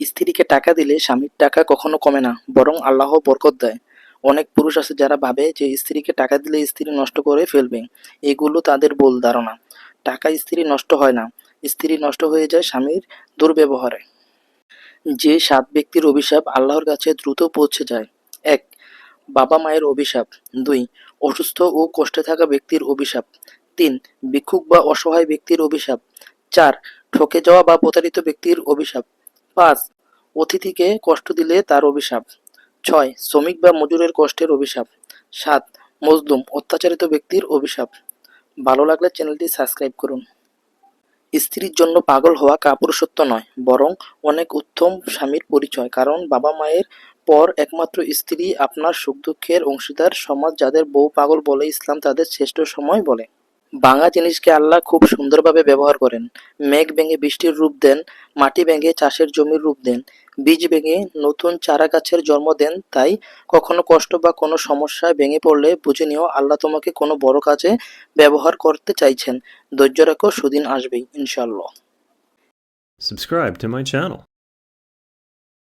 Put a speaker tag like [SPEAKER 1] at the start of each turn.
[SPEAKER 1] স্ত্রীকে টাকা দিলে স্বামীর টাকা কখনো কমে না, বরং আল্লাহ বরকত দেয়। অনেক পুরুষ আছে যারা ভাবে যে স্ত্রীকে টাকা দিলে স্ত্রী নষ্ট করে ফেলবে। এগুলো তাদের ভুল ধারণা। টাকা স্ত্রী নষ্ট হয় না। স্ত্রী নষ্ট হয়ে যায় স্বামীর দুর্ব্যবহারে। যে সাত ব্যক্তির অভিশাপ আল্লাহর কাছে দ্রুত পৌঁছে যায়। এক, বাবা মায়ের অভিশাপ। দুই, অসুস্থ ও কষ্টে থাকা ব্যক্তির অভিশাপ। তিন, ভিক্ষুক বা অসহায় ব্যক্তির অভিশাপ। চার, ঠকে যাওয়া বা প্রতারিত ব্যক্তির অভিশাপ। পাঁচ, অতিথিকে কষ্ট দিলে তার অভিশাপ। ছয়, শ্রমিক বা মজুরের কষ্টের অভিশাপ। সাত, মজলুম, অত্যাচারিত ব্যক্তির অভিশাপ। ভালো লাগলে চ্যানেলটি সাবস্ক্রাইব করুন। স্ত্রীর জন্য পাগল হওয়া কাপুরুষত্ব নয়, বরং অনেক উত্তম স্বামীর পরিচয়। কারণ বাবা মায়ের পর একমাত্র স্ত্রী আপনার সুখ দুঃখের অংশীদার। সমাজ যাদের বউ পাগল বলে, ইসলাম তাদের শ্রেষ্ঠ সময় বলে। ভাঙা জিনিসকে আল্লাহ খুব সুন্দরভাবে ব্যবহার করেন। মেঘ ভেঙে বৃষ্টির রূপ দেন, মাটি ভেঙে চাষের জমির রূপ দেন, বীজ ভেঙে নতুন চারা গাছের জন্ম দেন, তাই কখনো কষ্ট বা কোনো সমস্যায় ভেঙে পড়লে বুঝে নিও আল্লাহ তোমাকে কোনো বড় কাজে ব্যবহার করতে চাইছেন। ধৈর্য রাখো, সুদিন আসবেই ইনশাল্লাহ.